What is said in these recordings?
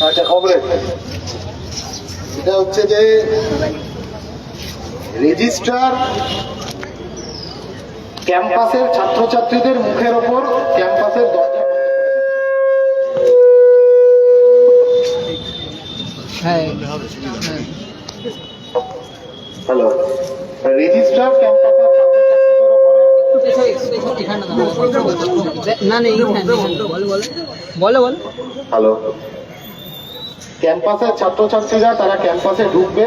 আচ্ছা কমরেড এটা হচ্ছে যে রেজিস্ট্রার ক্যাম্পাসের ছাত্রছাত্রীদের মুখের ওপর ক্যাম্পাসের দরজা হ্যাঁ। হ্যালো। রেজিস্ট্রার ক্যাম্পাসের ছাত্রছাত্রীদের ওপরে না না বলো বলো। হ্যালো। ক্যাম্পাসের ছাত্রছাত্রীরা তারা ক্যাম্পাসে ঢুকবে।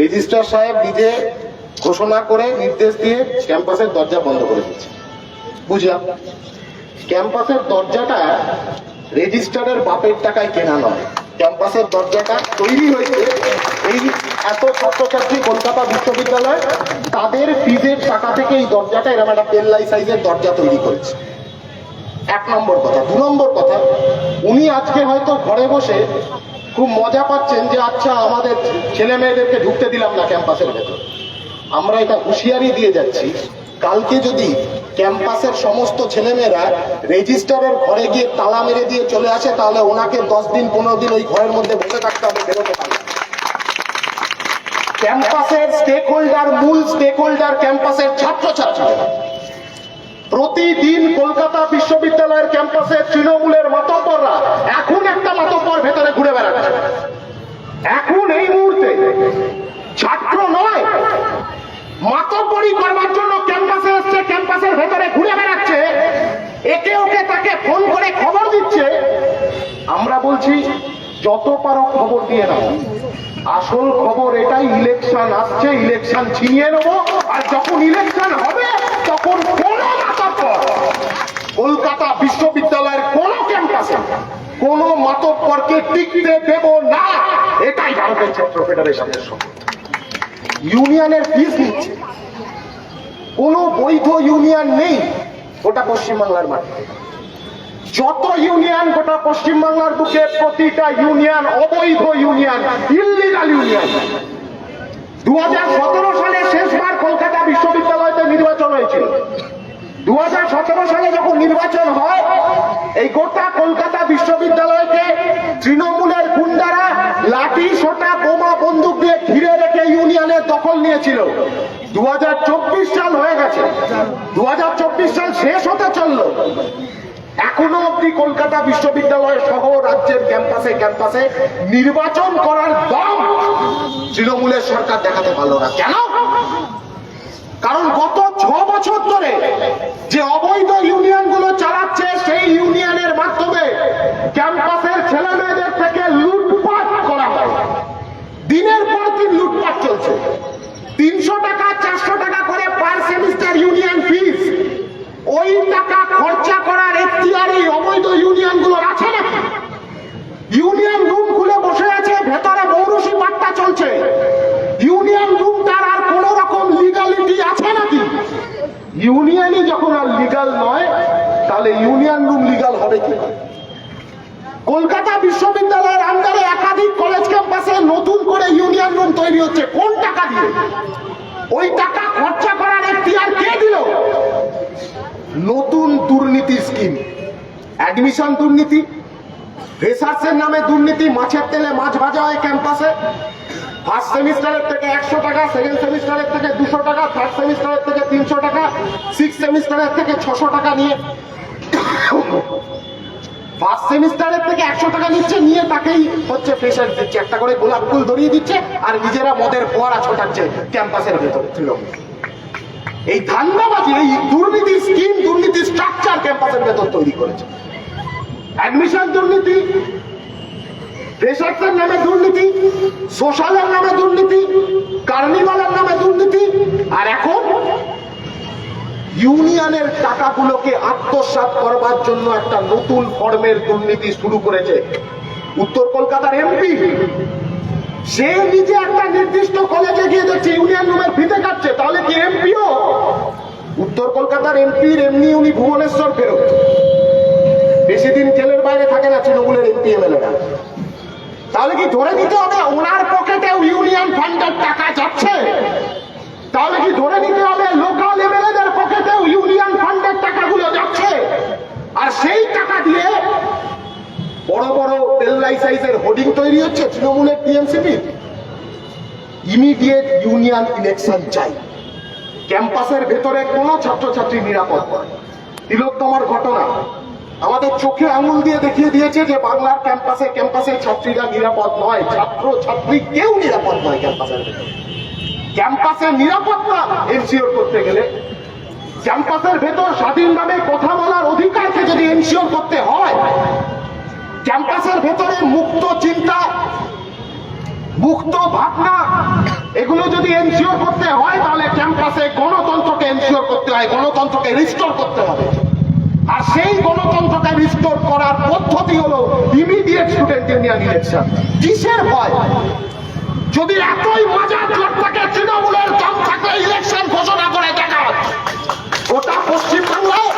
রেজিস্ট্রার সাহেব নিজে ঘোষণা করে নির্দেশ দিয়ে ক্যাম্পাসের দরজা বন্ধ করে দিচ্ছে। বুঝলাম। ক্যাম্পাসের দরজাটা রেজিস্ট্রারের বাপের টাকায় কেনা নয়। ক্যাম্পাসের দরজাটা তৈরি হয়েছে এই এত ছাত্রছাত্রী কলকাতা বিশ্ববিদ্যালয়, তাদের ফিজের টাকা থেকে এই দরজাটা এরকম একটা পেল্লাই সাইজের দরজা তৈরি করেছে। এক নম্বর কথা। দু নম্বর কথা, উনি আজকে হয়তো ঘরে বসে খুব মজা পাচ্ছেন যে আচ্ছা আমাদের ছেলে মেয়েদেরকে ঢুকতে দিলাম না ক্যাম্পাসের ভেতর। আমরা এটা হুঁশিয়ারি দিয়ে যাচ্ছি, কালকে যদি ক্যাম্পাসের সমস্ত ছেলেমেয়েরা রেজিস্টারের ঘরে গিয়ে তালা মেরে দিয়ে চলে আসে, তাহলে ওনাকে দশ দিন, পনেরো দিন ওই ঘরের মধ্যে বসে থাকতে হবে, বেরোতে পারবে ক্যাম্পাসের স্টেক হোল্ডার মূল স্টেক হোল্ডার ক্যাম্পাসের ছাত্রছাত্রীরা। প্রতিদিন কলকাতা বিশ্ববিদ্যালয়ের ক্যাম্পাসে তৃণমূলের মাতব্বররা এখন একটা মাতব্বর ভেতরে ঘুরে বেড়াচ্ছে। এখন এই মুহূর্তে ছাত্র নয় মাতব্বরি করবার জন্য ক্যাম্পাসে এসছে, ক্যাম্পাসের ভেতরে ঘুরে বেড়াচ্ছে। একে ওকে তাকে ফোন করে খবর দিচ্ছে। আমরা বলছি, যত পারো খবর দিয়ে নাও। আসল খবর এটাই, ইলেকশন আসছে, ইলেকশন ছিনিয়ে নেব। আর যখন ইলেকশন হবে কলকাতা বিশ্ববিদ্যালয়ের কোন ক্যাম্পাসে কোন মাতব্বরকে টিকতে দেব না। এটাই ভারতের ছাত্র ফেডারেশনের ইউনিয়নের ফিস নিচ্ছে। কোন বৈধ ইউনিয়ন নেই ওটা পশ্চিমবাংলার মাটিতে। যত ইউনিয়ন গোটা পশ্চিমবাংলার বুকে প্রতিটা ইউনিয়ন অবৈধ ইউনিয়ন ইলিগাল ইউনিয়ন। দুহাজার সতেরো সালে শেষবার কলকাতা বিশ্ববিদ্যালয়তে নির্বাচন হয়েছিল। দু হাজার সতেরো সালে যখন নির্বাচন হয়, এই গোটা কলকাতা বিশ্ববিদ্যালয়কে তৃণমূলের গুন্ডারা লাঠি, সোটা, বোমা, বন্দুক দিয়ে ঘিরে রেখে ইউনিয়নের দখল নিয়েছিল। দু হাজার চব্বিশ সাল হয়ে গেছে। দু হাজার চব্বিশ সাল শেষ হতে চলল। এখনও অব্দি কলকাতা বিশ্ববিদ্যালয় সহ রাজ্যের ক্যাম্পাসে ক্যাম্পাসে নির্বাচন করার দম তৃণমূলের সরকার দেখাতে পারল না। কেন? কারণ গত ছ বছর ধরে যে অবৈধ ইউনিয়নগুলো চালাচ্ছে, সেই ইউনিয়নের মাধ্যমে ক্যাম্পাসের ছেলে মেয়েদের থেকে লুটপাট করা হয়। দিনের পর দিন লুটপাট চলছে। তিনশো টাকা, চারশো টাকা করে পার সেমিস্টার ইউনিয়ন ফিস ওই টাকা খরচা করার এখতিয়ার এই অবৈধ ইউনিয়নগুলোর আছে নাকি? ইউনিয়ন ইউনিয়নই যখন আর লিগাল নয়, তাহলে ইউনিয়ন রুম লিগাল হবে কি? কলকাতা বিশ্ববিদ্যালয়ের আন্ডারে একাধিক কলেজ ক্যাম্পাসে নতুন করে ইউনিয়ন রুম তৈরি হচ্ছে। কোন টাকা দিয়ে? ওই টাকা খরচা করার এখতিয়ার কে দিল? নতুন দুর্নীতি স্কিম অ্যাডমিশন দুর্নীতি। ফ্রেশার্সের নামে দুর্নীতি, মাছের তেলে মাছ ভাজা হয় ক্যাম্পাসে ফার্স্ট সেমিস্টারের থেকে একশো টাকা সেকেন্ড সেমিস্টারের থেকে দুশো টাকা থার্ড সেমিস্টারের থেকে তিনশো টাকা সিক্স সেমিস্টারের থেকে ছশো টাকা নিয়ে ফার্স্ট সেমিস্টারের থেকে একশো টাকা নিচ্ছে, নিয়ে তাকেই হচ্ছে ফ্রেশার দিচ্ছে একটা করে গোলাপ ফুল ধরিয়ে দিচ্ছে আর নিজেরা মদের ফোয়ারা ছোটাচ্ছে ক্যাম্পাসের ভেতরে। এই ধান্দাবাজি, এই দুর্নীতি স্কিম দুর্নীতি স্ট্রাকচার ক্যাম্পাসের ভেতর তৈরি করেছে। অ্যাডমিশন দুর্নীতি ফ্রেশার্সের নামে দুর্নীতি, সোশ্যালের নামে দুর্নীতি, কার্নিভালের নামে দুর্নীতি, আর এখন ইউনিয়নের টাকাগুলোকে আত্মসাৎ করবার জন্য একটা নতুন ফর্মের দুর্নীতি শুরু করেছে। উত্তর কলকাতার এমপি, সে নিজে একটা নির্দিষ্ট কলেজে গিয়ে দেখছে, ইউনিয়ন রুমের ফিতে কাটছে, তাহলে কি এমপিও? উত্তর কলকাতার এমপির এমনি উনি ভুবনেশ্বর ফেরত। বেশি দিন জেলের বাইরে থাকে না, তৃণমূলের এমপি এমএলএরা। তাহলে কি ধরে নিতে হবে? ওনার পকেটেও ইউনিয়ন ফান্ডের টাকা যাচ্ছে? তাহলে কি ধরে নিতে হবে? লোকাল এমএলএদের পকেটেও ইউনিয়ন ফান্ডের টাকাগুলো যাচ্ছে? আর সেই টাকা দিয়ে বড় বড় তেল গোলাই সাইজের হোর্ডিং তৈরি হচ্ছে তৃণমূলের টিএমসিপি। ইমিডিয়েট ইউনিয়ন ইলেকশন চাই। ক্যাম্পাসের ভেতরে কোনো ছাত্রছাত্রী নিরাপদ নয়। তিলোত্তমার ঘটনা। আমাদের চোখে আঙুল দিয়ে দেখিয়ে দিয়েছে যে বাংলার ক্যাম্পাসে ক্যাম্পাসে ছাত্রীরা নিরাপদ নয় ছাত্র ছাত্রী কেউ নিরাপদ নয় ক্যাম্পাসের ভেতরে। ক্যাম্পাসের নিরাপত্তা এনশিওর করতে গেলে। ক্যাম্পাসের ভেতর স্বাধীনভাবে কথা বলার অধিকারকে যদি এনশিওর করতে হয়, ক্যাম্পাসের ভেতরে মুক্ত চিন্তা, মুক্ত ভাবনা, এগুলো যদি এনশিওর করতে হয়, তাহলে ক্যাম্পাসে গণতন্ত্রকে এনশিওর করতে হয়, গণতন্ত্রকে রিস্টোর করতে হবে। আর সেই গণতন্ত্রকে রিস্টোর করার পদ্ধতি হলো ইমিডিয়েট স্টুডেন্ট ইউনিয়ন ইলেকশন কিসের ভয়? যদি এতই মজার জোট থাকে তৃণমূলের দম থাকলে ইলেকশন ঘোষণা করে দেখা ওটা পশ্চিমবাংলায়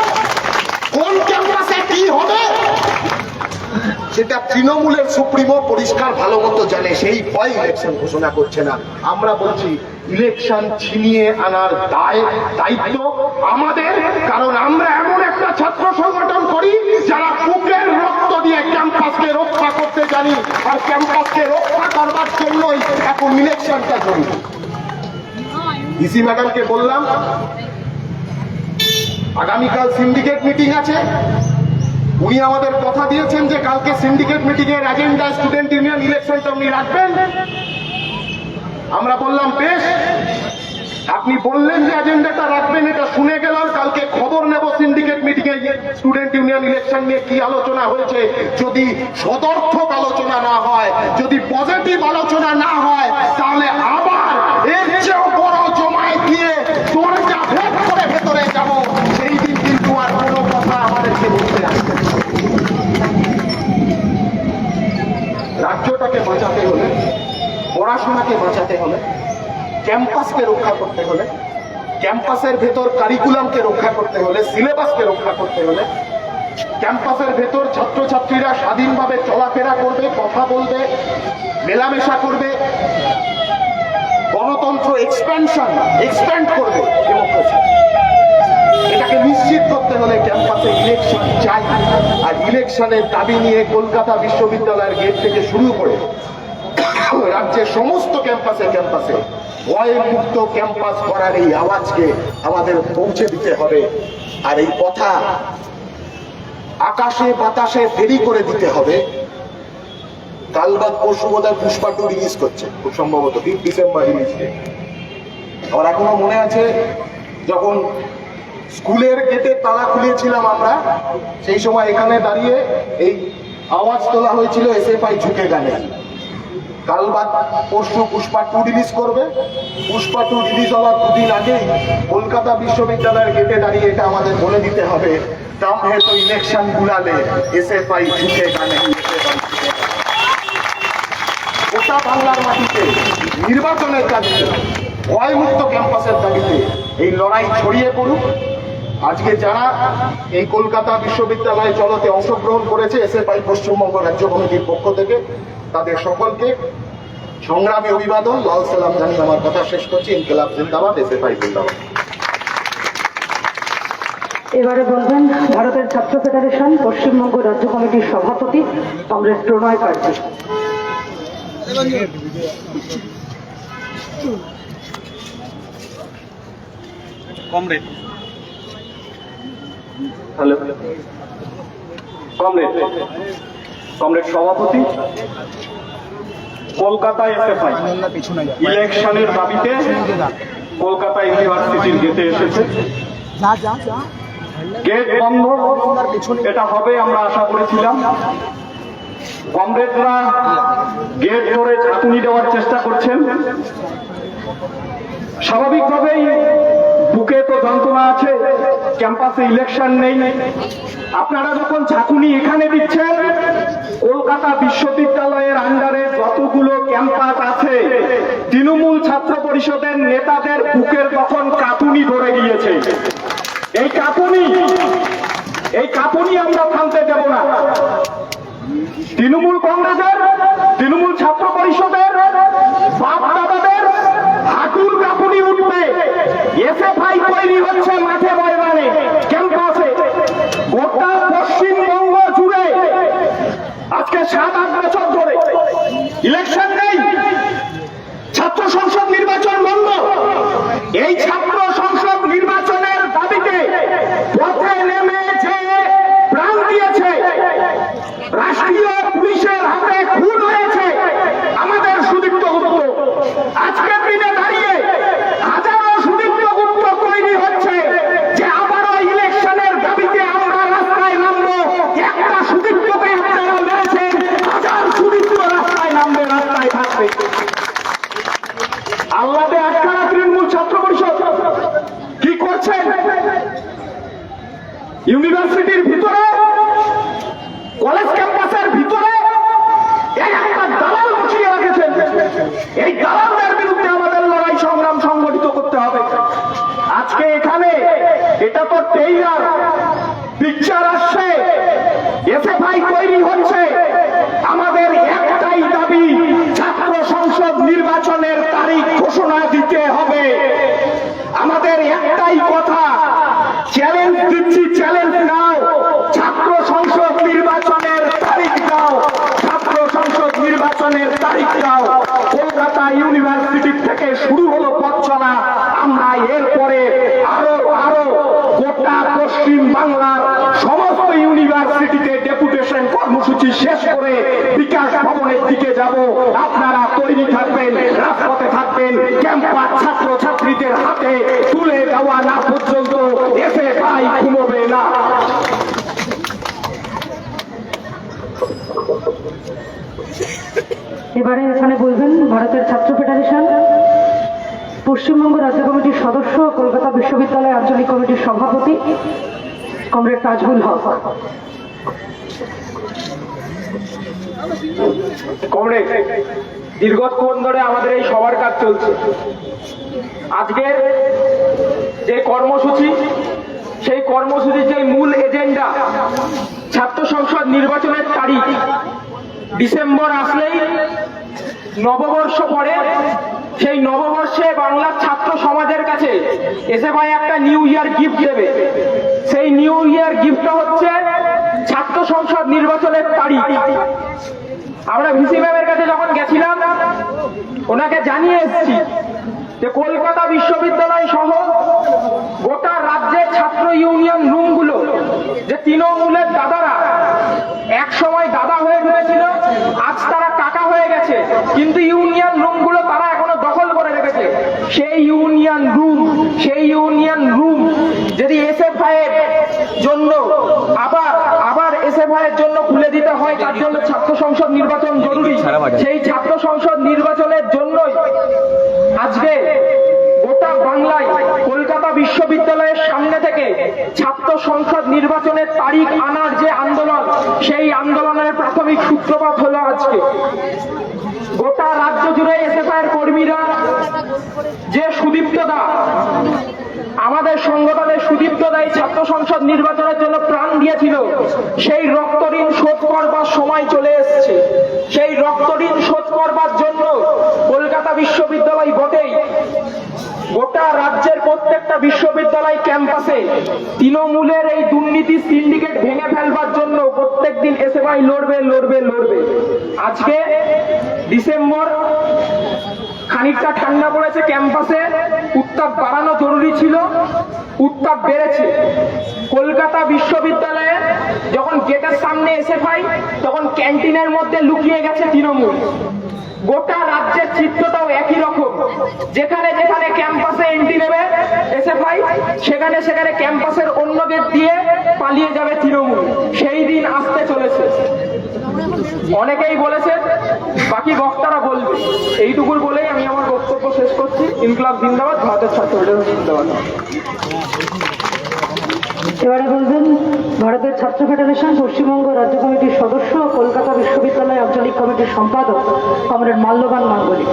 কোন ক্যাম্পাসে কি হবে? সেটা তৃণমূলের সুপ্রিমো পরিষ্কার ভালো মতো জানে, সেই ভয় ইলেকশন ঘোষণা করছে না। আমরা বলছি ইলেকশন ছিনিয়ে আনার দায় দায়িত্ব আমাদের, কারণ আমরা ছাত্র সংগঠন করি, যারা বুকের রক্ত দিয়ে ক্যাম্পাসকে রক্ষা করতে জানি আর ক্যাম্পাসকে রক্ষা করবার জন্যই এখন ইলেকশনটা জরুরি। ডিসি ম্যাডামকে বললাম, আগামীকাল সিন্ডিকেট মিটিং আছে। উনি আমাদের কথা দিয়েছেন যে কালকে সিন্ডিকেট মিটিং এর এজেন্ডা স্টুডেন্ট ইউনিয়ন ইলেকশনটা উনি রাখবেন। আমরা বললাম, বেশ আপনি বললেন যে এজেন্ডাটা রাখবেন, এটা শুনে গেলাম। কালকে খবর নেব সিন্ডিকেট মিটিং এ স্টুডেন্ট ইউনিয়ন ইলেকশন নিয়ে কি আলোচনা হয়েছে? যদি সদর্থক আলোচনা না হয়, যদি পজিটিভ আলোচনা না হয়, তাহলে আবার এর চেয়েও বড় জমায় দিয়ে দরজা ভেদ করে ভেতরে যাব। সেই দিন কিন্তু আর কোনো কথা আমাদেরকে বলতে আসবে রাজ্যটাকে বাঁচাতে হলে, পড়াশোনাকে বাঁচাতে হলে ক্যাম্পাসকে রক্ষা করতে হলে, ক্যাম্পাসের ভেতর কারিকুলামকে রক্ষা করতে হলে সিলেবাসকে রক্ষা করতে হলে, ক্যাম্পাসের ভেতর ছাত্রছাত্রীরা স্বাধীনভাবে চলাফেরা করবে, কথা বলবে, মেলামেশা করবে, গণতন্ত্র এক্সপ্যানশন এক্সপ্যান্ড করবে এটাকে নিশ্চিত করতে হলে ক্যাম্পাসে ইলেকশন চাই। আর ইলেকশনের দাবি নিয়ে কলকাতা বিশ্ববিদ্যালয়ের গেট থেকে শুরু করে রাজ্যের সমস্ত ক্যাম্পাসে ক্যাম্পাসে ভয় মুক্ত ক্যাম্পাস করার এই আওয়াজকে আমাদের পৌঁছে দিতে হবে। আর এই কথা আকাশে বাতাসে ফেরি করে দিতে হবে। কাল বাদ পরশু বোধ হয় পুষ্পা টু রিলিজ করছে, খুব সম্ভবত ফিফ ডিসেম্বর রিলিজ আমার এখনও মনে আছে, যখন স্কুলের গেটে তালা খুলিয়েছিলাম আমরা, সেই সময় এখানে দাঁড়িয়ে এই আওয়াজ তোলা হয়েছিল, এসএফআই ঝুঁকে গানে। কাল বাদ পরশু পুষ্পা টু রিলিজ করবে। পুষ্পা টু রিলিজ হওয়ার দুদিন আগেই কলকাতা বিশ্ববিদ্যালয়ের গেটে দাঁড়িয়ে এটা আমাদের বলে দিতে হবে। দাম হে তো ইলেকশন গুলালে এসএফআই ঝুঁকে গানে। গোটা বাংলার মাটিতে নির্বাচনের দাবিতে, ভয়মুক্ত ক্যাম্পাসের দাবিতে এই লড়াই ছড়িয়ে পড়ুক। আজকে যারা এই কলকাতা বিশ্ববিদ্যালয় চলতে অংশগ্রহণ করেছে, এসএফআই পশ্চিমবঙ্গ রাজ্য কমিটির পক্ষ থেকে তাদের সকলকে সংগ্রামী অভিবাদন লাল সালাম জানিয়ে আমার কথা শেষ করছি। ইনকেলাব জিন্দাবাদ এসএফআই জিন্দাবাদ। এবারে বলবেন ভারতের ছাত্র ফেডারেশন পশ্চিমবঙ্গ রাজ্য কমিটির সভাপতি কংগ্রেস প্রণয় কার্য। কমরেড। হ্যালো। কমরেড। কমরেড সভাপতি। কলকাতা এসএফআই ইলেকশনের দাবিতে কলকাতা ইউনিভার্সিটির গেটে এসেছে। গেট বন্ধ। এটা হবে আমরা আশা করেছিলাম। কমরেডরা গেট ধরে ঝাঁকুনি দেওয়ার চেষ্টা করছেন। স্বাভাবিকভাবেই বুকে তো যন্ত্রণা আছে, ক্যাম্পাসে ইলেকশন নেই। আপনারা যখন ঝাঁকুনি এখানে দিচ্ছেন, কলকাতা বিশ্ববিদ্যালয়ের আন্ডারে যতগুলো ক্যাম্পাস আছে, তৃণমূল ছাত্র পরিষদের নেতাদের বুকের তখন কাঁপুনি ধরে গিয়েছে। এই কাঁপুনি এই কাঁপুনি আমরা থামতে দেব না। তৃণমূল কংগ্রেসের, তৃণমূল ছাত্র পরিষদের বাপ দাদাদের হাঁটুর কাপুনি উঠবে এসএফআই তৈরি হচ্ছে মাঠে ময়দানে ক্যাম্পাসে গোটা পশ্চিমবঙ্গ জুড়ে আজকে সাত আট বছর ইলেকশন নেই ছাত্র সংসদ নির্বাচন বন্ধ এই ছাত্র সংসদ নির্বাচনের দাবিতে পথে নেমে যে প্রাণ দিয়েছে রাষ্ট্রীয় পুলিশের হাতে খুন হয়েছে আমাদের সুদীপ্ত গুপ্ত আজকের দিনে দাঁড়িয়ে হাজারো সুদীপ্ত গুপ্ত তৈরি হচ্ছে যে আবারও ইলেকশনের দাবিতে আমরা রাস্তায় নামবো একটা সুদীপ্তকে আপনারা মেরেছেন হাজার সুদীপ্ত রাস্তায় নামবে রাস্তায় থাকবে আল্লাদে আটকানা তৃণমূল ছাত্র পরিষদ কি করছেন ইউনিভার্সিটির ভিতরে কলেজ ক্যাম্পাসের ভিতরে এক একটা দালাল বসিয়ে রেখেছেন এই দালালদের বিরুদ্ধে আমাদের লড়াই সংগ্রাম সংগঠিত করতে হবে আজকে এখানে এটা তো টেইলার পিকচার আসছে এসএফআই তৈরি হচ্ছে আমাদের একটাই দাবি ছাত্র সংসদ নির্বাচনের তারিখ ঘোষণা দিতে হবে আমাদের একটাই কথা চ্যালেঞ্জ দিচ্ছি চ্যালেঞ্জ নাও ছাত্র সংসদ নির্বাচনের তারিখ দাও ছাত্র সংসদ নির্বাচনের তারিখ দাও কলকাতা ইউনিভার্সিটি থেকে শুরু হলো পথ চলা আমরা এরপরে আরও আরও গোটা পশ্চিম বাংলার সমস্ত ইউনিভার্সিটিতে ডেপুটেশন কর্মসূচি শেষ করে বিকাশ ভবনের দিকে যাব। আপনারা তৈরি থাকবেন, রাজপথে থাকবেন, ক্যাম্পাস ছাত্র ছাত্রীদের হাতে তুলে দেওয়া না পর্যন্ত এসে ভাই ঘুমোবে না। এবারে এখানে বলবেন ভারতের ছাত্র ফেডারেশন, পশ্চিমবঙ্গ রাজ্য কমিটির সদস্য, কলকাতা বিশ্ববিদ্যালয় আঞ্চলিক কমিটির সভাপতি কমরেড তাজবুল হক। কমরেড দীর্ঘক্ষণ ধরে আমাদের এই সবার কাজ চলছে। আজকের যে কর্মসূচি, সেই কর্মসূচির যে মূল এজেন্ডা ছাত্র সংসদ নির্বাচনের তারিখ, ডিসেম্বর আসলেই নববর্ষ পরে সেই নববর্ষে বাংলার ছাত্র সমাজের কাছে এসে ভাই একটা নিউ ইয়ার গিফট দেবে। সেই নিউ ইয়ার গিফটটা হচ্ছে ছাত্র সংসদ নির্বাচনের তারিখ। আমরা ভিসি ম্যামের কাছে যখন গেছিলাম, ওনাকে জানিয়ে এসেছি যে কলকাতা বিশ্ববিদ্যালয় সহ গোটা রাজ্যের ছাত্র ইউনিয়ন রুমগুলো যে তৃণমূলের দাদারা এক সময় দাদা হয়ে ঢুকেছিল, আজ তারা হয়ে গেছে। কিন্তু ইউনিয়ন রুমগুলো তারা এখনও দখল করে রেখেছে। সেই ইউনিয়ন রুম সেই ইউনিয়ন রুম যদি এসএফআই এর জন্য আবার আবার এস এসএফআই এর জন্য খুলে দিতে হয় তার জন্য ছাত্র সংসদ নির্বাচন জরুরি। সেই ছাত্র সংসদ নির্বাচনের জন্যই আজকে গোটা বাংলায় কলকাতা বিশ্ববিদ্যালয়ের সামনে থেকে ছাত্র সংসদ নির্বাচনের তারিখ আনার যে আন্দোলন, সেই আন্দোলনের প্রাথমিক সূত্রপাত হলো আজকে। গোটা রাজ্য জুড়ে এসএফআই এর কর্মীরা, যে সুদীপ্ত দা, আমাদের সংগঠনের সুদীপ্ত দায়ী ছাত্র সংসদ নির্বাচনের জন্য প্রাণ দিয়েছিল, সেই রক্ত ঋণ শোধ করবার সময় চলে এসেছে। সেই রক্ত ঋণ শোধ করবার জন্য কলকাতা বিশ্ববিদ্যালয় বটেই গোটা রাজ্যের প্রত্যেকটা বিশ্ববিদ্যালয় ক্যাম্পাসে তৃণমূলের এই দুর্নীতি সিন্ডিকেট ভেঙে ফেলবার জন্য প্রত্যেকদিন এসে ভাই লড়বে লড়বে লড়বে। আজকে ডিসেম্বর খানিকটা ঠান্ডা পড়েছে ক্যাম্পাসে, উত্তাপ বাড়ানো জরুরি ছিল, উত্তাপ বেড়েছে। কলকাতা বিশ্ববিদ্যালয়ে যখন গেটের সামনে এসে পাই, তখন ক্যান্টিনের মধ্যে লুকিয়ে গেছে তৃণমূল। গোটা রাজ্যের চিত্রটাও একই রকম। যেখানে যেখানে ক্যাম্পাসে এন্ট্রি নেবে এসে পাই সেখানে সেখানে ক্যাম্পাসের অন্য গেট দিয়ে পালিয়ে যাবে তৃণমূল। সেই দিন আসতে চলেছে। অনেকেই বলেছে, বাকি বক্তারা বলবে। এইটুকুর বলেই আমি আমার বক্তব্য শেষ করছি। ইনকলাব জিন্দাবাদ, ভারতের ছাত্র জিন্দাবাদ। এবারে বলবেন, ভারতের ছাত্র ফেডারেশন পশ্চিমবঙ্গ রাজ্য কমিটির সদস্য, কলকাতা বিশ্ববিদ্যালয় আঞ্চলিক কমিটির সম্পাদক, কমরেড মাল্যবান মাঙ্গলিক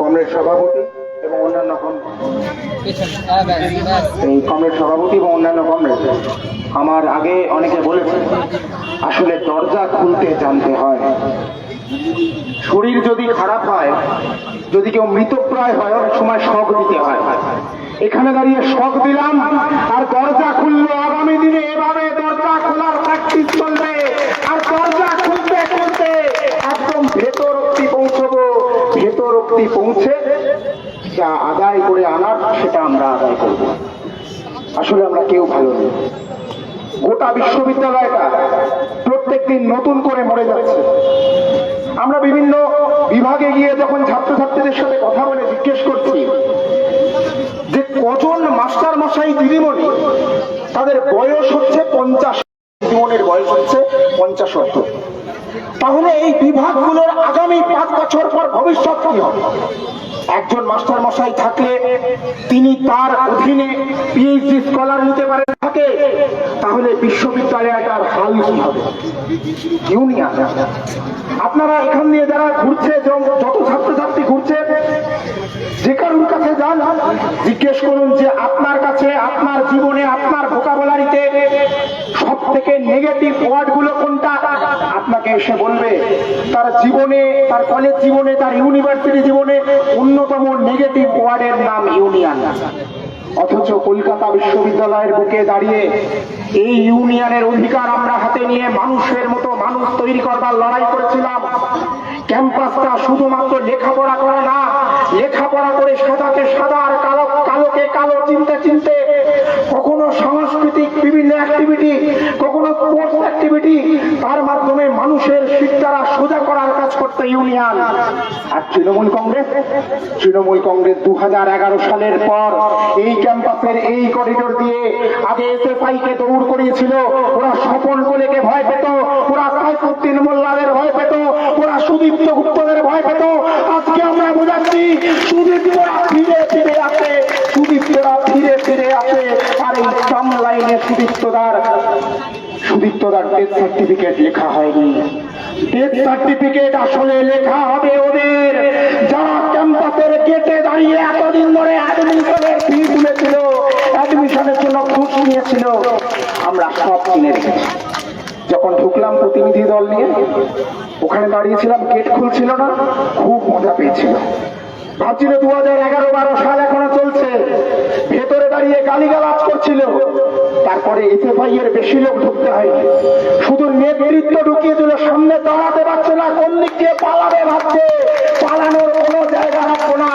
কমরেড সভাপতি এই কমরেড সভাপতি এবং অন্যান্য কমরেড। আমার আগে অনেকে বলেছে আসলে দরজা খুলতে জানতে হয়। শরীর যদি খারাপ হয়, যদি কেউ মৃতপ্রায় হয়, অনেক সময় শখ দিতে হয়। এখানে দাঁড়িয়ে শখ দিলাম, আর দরজা খুললো আগামী দিনে। এভাবে দরজা খোলার প্র্যাকটিস চলবে, আর দরজা খুলতে খুলতে একদম ভেতর অব্দি পৌঁছবো। ভেতর অব্দি পৌঁছে যা আদায় করে আনার, সেটা আমরা আদায় করব। আসলে আমরা কেউ ভালো নেই। গোটা বিশ্ববিদ্যালয়টা প্রত্যেক দিন নতুন করে মরে যাচ্ছে। আমরা বিভিন্ন বিভাগে গিয়ে যখন ছাত্রছাত্রীদের সাথে কথা বলে জিজ্ঞেস করছি কজন মাস্টার মশাই দিদিমণি, তাদের বয়স হচ্ছে পঞ্চাশ। জীবনের বয়স হচ্ছে পঞ্চাশোত্তর তাহলে এই বিভাগগুলোর আগামী পাঁচ বছর পর ভবিষ্যৎ কি হবে? একজন মাস্টার মশাই থাকলে তিনি তার অধীনে পিএইচডি স্কলার নিতে পারেন, থাকে। তাহলে বিশ্ববিদ্যালয়টার হাল কি হবে? ইউনিয়ন আপনারা এখান দিয়ে যারা ঘুরছে, যত ছাত্রছাত্রী ঘুরছে যে কারোর কাছে যান, জিজ্ঞেস করুন যে আপনার কাছে, আপনার জীবনে, আপনার ভোকাবলারিতে সব থেকে নেগেটিভ ওয়ার্ডগুলো কোনটা? আপনাকে এসে বলবে, তার জীবনে, তার কলেজ জীবনে, তার ইউনিভার্সিটি জীবনে অন্যতম নেগেটিভ ওয়ার্ডের নাম ইউনিয়ন অথচ কলকাতা বিশ্ববিদ্যালয়ের বুকে দাঁড়িয়ে এই ইউনিয়নের অধিকার আমরা হাতে নিয়ে মানুষের মতো মানুষ তৈরি করবার লড়াই করেছিলাম। ক্যাম্পাসটা শুধুমাত্র লেখাপড়া করা না করে আর কালো কালোকে কালো চিনতে চিনতে কখনো সাংস্কৃতিক বিভিন্ন অ্যাক্টিভিটি কখনো স্পোর্টস অ্যাক্টিভিটি তার মাধ্যমে মানুষের শিক্ষারা সোজা করতে ইউনিয়ন আর তৃণমূল কংগ্রেস। তৃণমূল কংগ্রেস দু হাজার এগারো সালের পর এই ক্যাম্পাসের এই করিডোর দিয়ে আগে এসএফআই কে দৌড় করিয়েছিল। ওরা স্বপন কোলেকে ভয় পেত, ওরা সাইফুদ্দিন মোল্লাদের ভয় পেত, ওরা সুদীপ্ত গুপ্তদের ভয় পেত। আজকে আমরা বোঝাচ্ছি, সুদীপ্তরা ফিরে ফিরে আসে, সুদীপ্তরা ফিরে ফিরে আসে। আর এই সাম লাইনে সুদীপ্তদার সুদীপ্তদার ডেথ সার্টিফিকেট লেখা হয়নি। ডেথ সার্টিফিকেট আসলে লেখা হবে ওদের। যারা ক্যাম্পাসের গেটে দাঁড়িয়ে এতদিন ধরে ফি তুলেছিল অ্যাডমিশনের জন্য ঘুষ নিয়েছিল, আমরা সব কিনে রেখেছি। যখন ঢুকলাম প্রতিনিধি দল নিয়ে, ওখানে দাঁড়িয়েছিলাম গেট খুলছিল না, খুব মজা পেয়েছিল। ভাবছিল দু হাজার এগারো বারো সাল এখনও চলছে, ভেতরে দাঁড়িয়ে গালিগালাজ করছিল। তারপরে এতে ভাইয়ের বেশি লোক ঢুকতে হয়নি। শুধু নেতৃত্ব ঢুকিয়ে দিল, সামনে দাঁড়াতে পারছে না, কোন দিক দিয়ে পালাবে ভাবছে? পালানোর কোনো জায়গা রাখব না।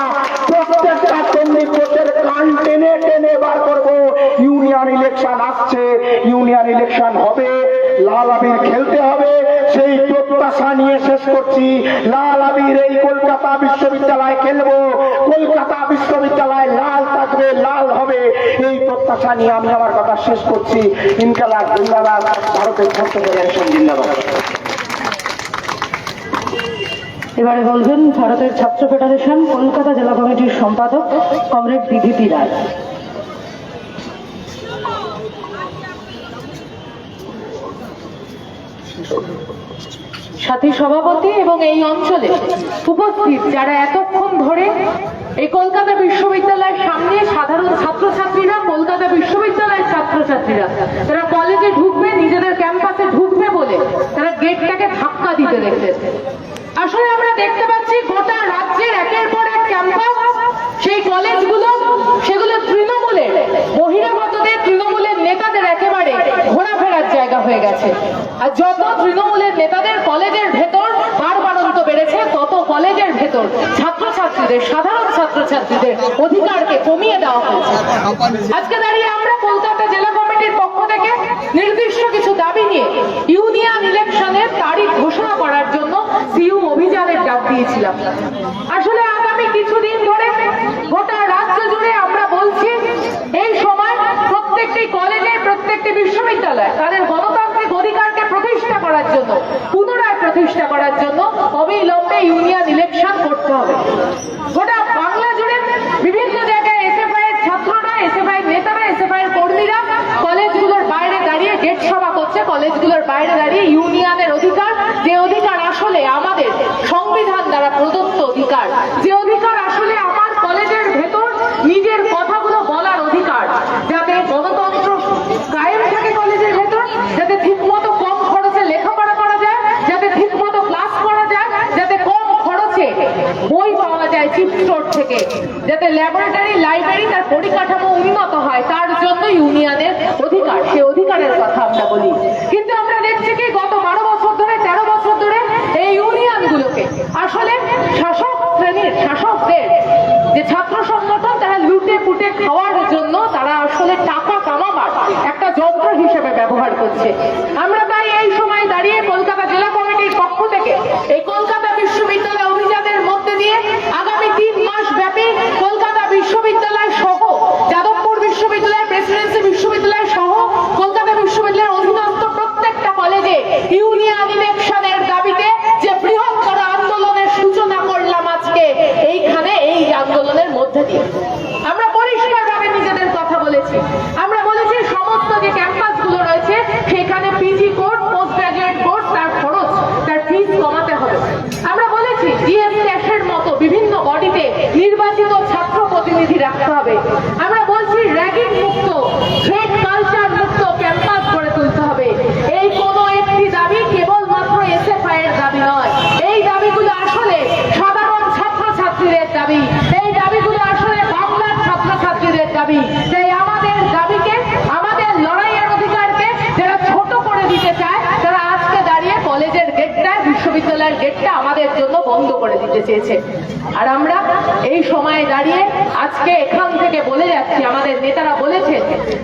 ইউনিয়ন ইলেকশন আসছে, ইউনিয়ন ইলেকশন হবে। লাল আবির খেলতে হবে, সেই প্রত্যাশা নিয়ে শেষ করছি। লাল আবির এই কলকাতা বিশ্ববিদ্যালয় খেলব। কলকাতা বিশ্ববিদ্যালয় লাল থাকবে, লাল হবে। এই প্রত্যাশা নিয়ে আমি আমার কথা শেষ করছি। ইনকালাব, জিন্দাবাদ, ভারতের ছাত্র ফেডারেশন জিন্দাবাদ। এবারে বলবেন, ভারতের ছাত্র ফেডারেশন, কলকাতা জেলা কমিটির সম্পাদক, কমরেড বিধিতি রায়। সাথী সভাপতি এবং এই অঞ্চলে উপস্থিত যারা এতক্ষণ ধরে এই কলকাতা বিশ্ববিদ্যালয়ের সামনে সাধারণ ছাত্রছাত্রীরা, কলকাতা বিশ্ববিদ্যালয়ের ছাত্রছাত্রীরা, তারা কলেজে ঢুকবে, নিজেদের ক্যাম্পাসে ঢুকবে বলে তারা গেটটাকে ধাক্কা দিতে দেখতেছে আসলে আমরা দেখতে পাচ্ছি গোটা রাজ্যের একের পর ক্যাম্পাস, সেই কলেজগুলো, সেগুলো তৃণমূলের বহিরাগতদের তৃণমূলের নেতাদের একেবারে ঘোরাফেরার জায়গা হয়ে গেছে। আর যত তৃণমূলের নেতাদের কলেজের ভেতর বারবারন্ত বেড়েছে, তত কলেজের ভেতর ছাত্রছাত্রীদের, সাধারণ ছাত্রছাত্রীদের অধিকারকে কমিয়ে দেওয়া হয়েছে। আজকে দাঁড়িয়ে আমরা কলকাতা জেলা কমিটির পক্ষ থেকে নির্দিষ্ট কিছু দাবি নিয়ে ইউনিয়ন ইলেকশনের তারিখ ঘোষণা করার জন্য সিইউ অভিযানের ডাক দিয়েছিলাম। আগামী কিছুদিন ধরে গোটা রাজ্য জুড়ে আমরা বলছি, এই সময় প্রত্যেকটি কলেজে, প্রত্যেকটি বিশ্ববিদ্যালয় তাদের গণতান্ত্রিক অধিকারকে প্রতিষ্ঠা করার জন্য, পুনরায় প্রতিষ্ঠা করার জন্য অবিলম্বে ইউনিয়ন ইলেকশন করতে হবে। গোটা বাংলা জুড়ে বিভিন্ন জায়গায় এসএফআই এর ছাত্ররা এসএফআই এর নেতারা এসএফআই এর কর্মীরা কলেজগুলোর বাইরে দাঁড়িয়ে গেট সভা করছে কলেজগুলোর বাইরে দাঁড়িয়ে ইউনিয়নের অধিকার, যে অধিকার আসলে আমাদের সংবিধান দ্বারা প্রদত্ত অধিকার, যে অধিকার থেকে, যাতে ল্যাবরেটরি লাইব্রেরি তার পরিকাঠামো উন্নত হয়, তার জন্য ইউনিয়নের অধিকার। সে অধিকারের কথা আমরা বলি। কিন্তু আমরা দেখছি কি, গত বারো বছর ধরে, তেরো বছর ধরে এই ইউনিয়নগুলোকে আসলে শাসক শ্রেণির, শাসকদের যে ছাত্র সংগঠন, তারা লুটে পুটে খাওয়ার জন্য তারা আসলে টাকা কামাবার একটা যন্ত্র হিসেবে ব্যবহার করছে। আমরা তাই এই সময় দাঁড়িয়ে কলকাতা জেলা কমিটির পক্ষ থেকে এই কলকাতা বিশ্ববিদ্যালয় বিশ্ববিদ্যালয় সহ যাদবপুর বিশ্ববিদ্যালয় প্রেসিডেন্সি বিশ্ববিদ্যালয় সহ কলকাতা বিশ্ববিদ্যালয়ের অধীনস্থ প্রত্যেকটা কলেজে ইউনিয়ন ইলেকশনের দাবিতে যে বৃহত্তর আন্দোলনের সূচনা করলাম আজকে এইখানে এই আন্দোলনের মধ্যে দিয়ে আমরা পরিষ্কারভাবে নিজেদের কথা বলেছি আমরা বলেছি সমস্ত যে ক্যাম্পাসগুলো রয়েছে সেখানে PG course post graduate course তার খরচ তার ফিস কমাতে হবে আমরা বলেছি জিএস ক্যাশের মতো বিভিন্ন বডিতে নির্বাচিত ছাত্র প্রতিনিধি রাখতে হবে আমরা বলছি র্যাগিং মুক্ত থ্রেড কালচার মুক্ত ক্যাম্পাস গড়ে তুলতে হবে এই কোনো একটি দাবি কেবলমাত্র এসএফআই এর দাবি নয় এই দাবিগুলো আসলে সাধারণ ছাত্রছাত্রীদের দাবি এই দাবিগুলো আসলে বাংলার ছাত্রছাত্রীদের দাবি তাই আমাদের দাবিকে আমাদের লড়াইয়ের অধিকারকে যারা ছোট করে দিতে চায় তারা আজকে দাঁড়িয়ে কলেজের গেটটা বিশ্ববিদ্যালয়ের গেটটা আমাদের জন্য বন্ধ করে দিতে চেয়েছে। আর আমরা এই সময়ে দাঁড়িয়ে আজকে এখান থেকে বলে যাচ্ছি, আমাদের নেতারা বলেছেন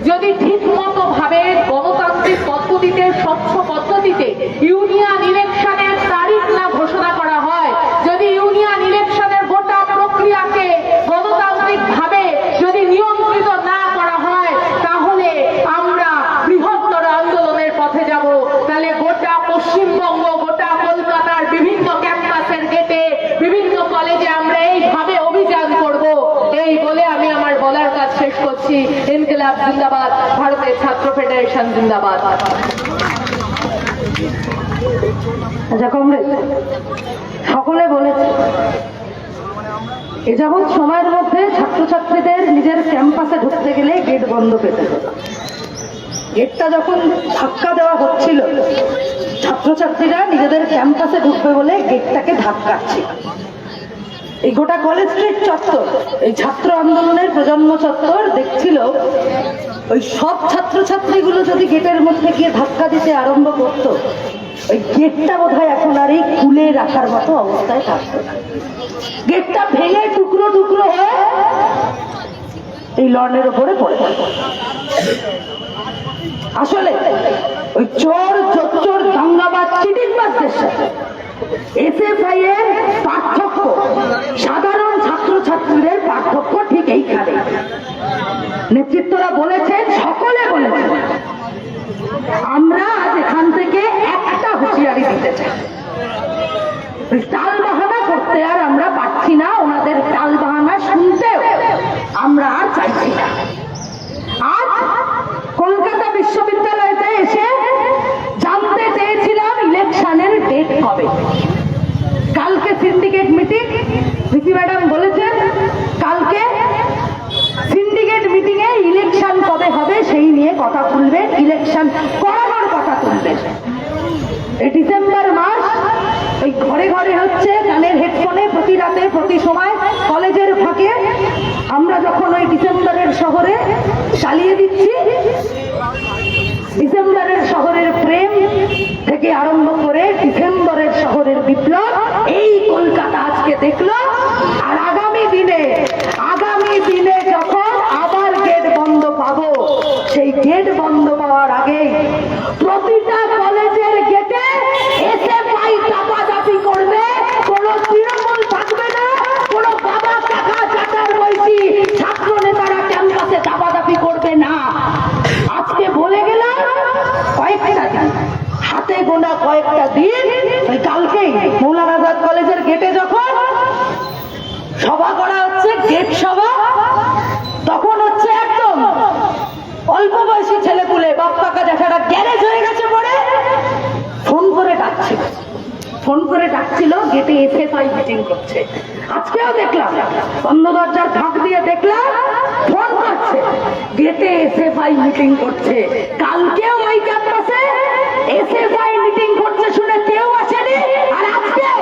যদি ঠিক মতো ভাবে গণতান্ত্রিক পদ্ধতিতে, স্বচ্ছ পদ্ধতিতে ইউনিয়ন ইলেকশনের তারিখ না ঘোষণা করা হয় যদি ইউনিয়ন ইলেকশনের গোটা প্রক্রিয়াকে গণতান্ত্রিক ভাবে যদি নিয়ন্ত্রিত না করা হয় তাহলে আমরা বৃহত্তর আন্দোলনের পথে যাব তাহলে গোটা পশ্চিমবঙ্গ গোটা কলকাতার বিভিন্ন ক্যাম্পাসের গেটে বিভিন্ন কলেজে আমরা এইভাবে অভিযান করব এই বলে আমি আমার বলার কাজ শেষ করছি ইনকিলাব জিন্দাবাদ, ভারতের ছাত্র ফেডারেশন জিন্দাবাদ। আচ্ছা কমরেড সকলে বলেছে, এ সময়ের মধ্যে ছাত্রছাত্রীদের নিজের ক্যাম্পাসে ঢুকতে গেলে গেট বন্ধ পেতে গেটটা যখন ধাক্কা দেওয়া হচ্ছিল, ছাত্রছাত্রীরা নিজেদের ক্যাম্পাসে ঢুকবে বলে গেটটাকে ধাক্কাচ্ছিল। এই গোটা কলেজ স্ট্রিট চত্বর। এই ছাত্র আন্দোলনের প্রজন্ম চত্বর দেখছিল, ওই সব ছাত্রছাত্রীগুলো যদি গেটের মধ্যে গিয়ে ধাক্কা দিতে আরম্ভ করতো, ওই গেটটা বোধ হয় এখন আর এই খুলে রাখার মতো অবস্থায় থাকতো গেটটা ভেঙে টুকরো টুকরো হয়ে এই লনের উপরে পড়ে আসলে ওই চোর চোর, দাঙ্গাবাজ, চিটিংবাজদের সাথে এসএফআই এর পার্থক্য সাধারণ ছাত্রছাত্রীদের পার্থক্য ঠিক এইখানে। নেতৃত্বরা বলেছেন, সকলে বলেছেন, আমরা আজ এখান থেকে একটা হুঁশিয়ারি দিতে চাই। টাল বাহানা করতে আর আমরা পাচ্ছি না ওনাদের টাল বাহানা শুনতেও। আমরা আর চাইছি না। আজ কলকাতা বিশ্ববিদ্যালয়তে এসে জানতে চেয়েছিলাম ইলেকশনের ডেট কালকে সিন্ডিকেট মিটিং ভিসি ম্যাডাম বলেছেন, কালকে সিন্ডিকেট মিটিং এ ইলেকশন কবে হবে সেই নিয়ে কথা তুলবেন ইলেকশন করানোর কথা তুলবেন এই ডিসেম্বর মাস, এই ঘরে ঘরে হচ্ছে কানের হেডফোনে প্রতি রাতে, প্রতি সময় কলেজের ফাঁকে আমরা যখন ওই ডিসেম্বরের শহরে চালিয়ে দিচ্ছি ডিসেম্বরের শহরের প্রেম থেকে আরম্ভ করে ডিসেম্বরের শহরের বিপ্লব দেখল আর আগামী দিনে আগামী দিনে যখন আবার গেট বন্ধ পাবো সেই গেট বন্ধ পাওয়ার আগে প্রতিটা কলেজের গেটে এসে পাই চাপাচাপি করবে কোনো তৃণমূল থাকবে না কোনো বাবা কাকা চাচার বয়সী ছাত্র নেতারা ক্যাম্পাসে চাপাচাপি করবে না আজকে বলে গেলাম কয়েকটা দিন হাতে গোনা কয়েকটা দিন ওই কালকেই মৌলানা আজাদ কলেজের গেটে যখন সভা করা হচ্ছে গেট সভা তখন হচ্ছে একদম অল্প বয়সী ছেলেপুলে বাপ কাকা জ্যাঠারা গ্যারেজ হয়ে গেছে পরে ফোন করে ডাকছিল ফোন করে ডাকছিল, গেটে এসে তাই মিটিং করছে। আজকেও দেখলাম বন্ধ দরজার ফাঁক দিয়ে দেখলাম, ফোন করছে। গেটে এসে ভাই মিটিং করছে। কালকেও ওই ক্যাম্পাসে এসে ভাই মিটিং করছে শুনে কেউ আসেনি, আর আজকেও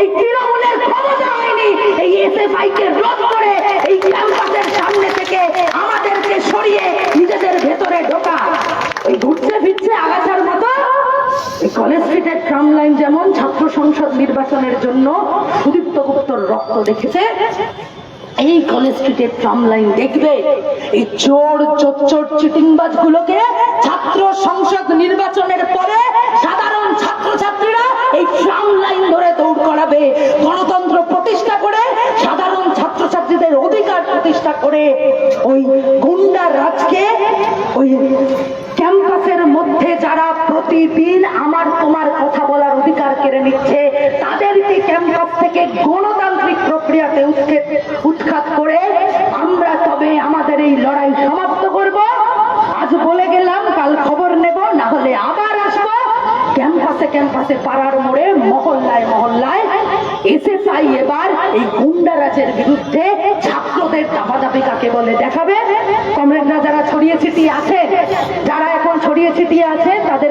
এই তৃণমূলের ক্ষমতা হয়নি এই এসএফআই কে রোধ করে এই ক্যাম্পাসের সামনে থেকে আমাদেরকে সরিয়ে নিজেদের ভেতরে ঢোকা। ওই ঘুরছে ফিরছে আগাছার মতো কলেজ স্ট্রিটের ট্রাম লাইন যেমন ছাত্র সংসদ নির্বাচনের জন্য সুদীপ্ত গুপ্তর রক্ত দেখেছে, এই কলেজ স্ট্রিটের ট্রাম লাইন দেখবে এই চোর চোর চিটিংবাজ গুলোকে ছাত্র সংসদ নির্বাচনের পরে সাধারণ ছাত্রছাত্রীরা এই ট্রাম লাইন ধরে দৌড় করাবে। গণতন্ত্র প্রতিষ্ঠা করে, সাধারণ ছাত্রছাত্রীদের অধিকার প্রতিষ্ঠা করে ওই গুন্ডা রাজকে ওই প্রতিদিন আমার তোমার কথা বলার অধিকার কেড়ে নিচ্ছে। তাদেরকে ক্যাম্পাস থেকে গণতান্ত্রিক প্রক্রিয়াতে উৎক্ষেপ, উৎখাত করে আমরা তবে আমাদের এই লড়াই সমাপ্ত করব। আজ বলে গেলাম, কাল খবর নেব না হলে আবার আসব। ক্যাম্পাসে ক্যাম্পাসে পাড়ার মোড়ে, মহল্লায় মহল্লায়। এসএসআই এবার এই গুন্ডারাজের বিরুদ্ধে ছাত্রদের দাবাদাবি কাকে বলে দেখাবে? কমরেডরা যারা ছড়িয়ে ছিটিয়ে আছে। যারা এখন ছড়িয়ে ছিটিয়ে আছে, তাদের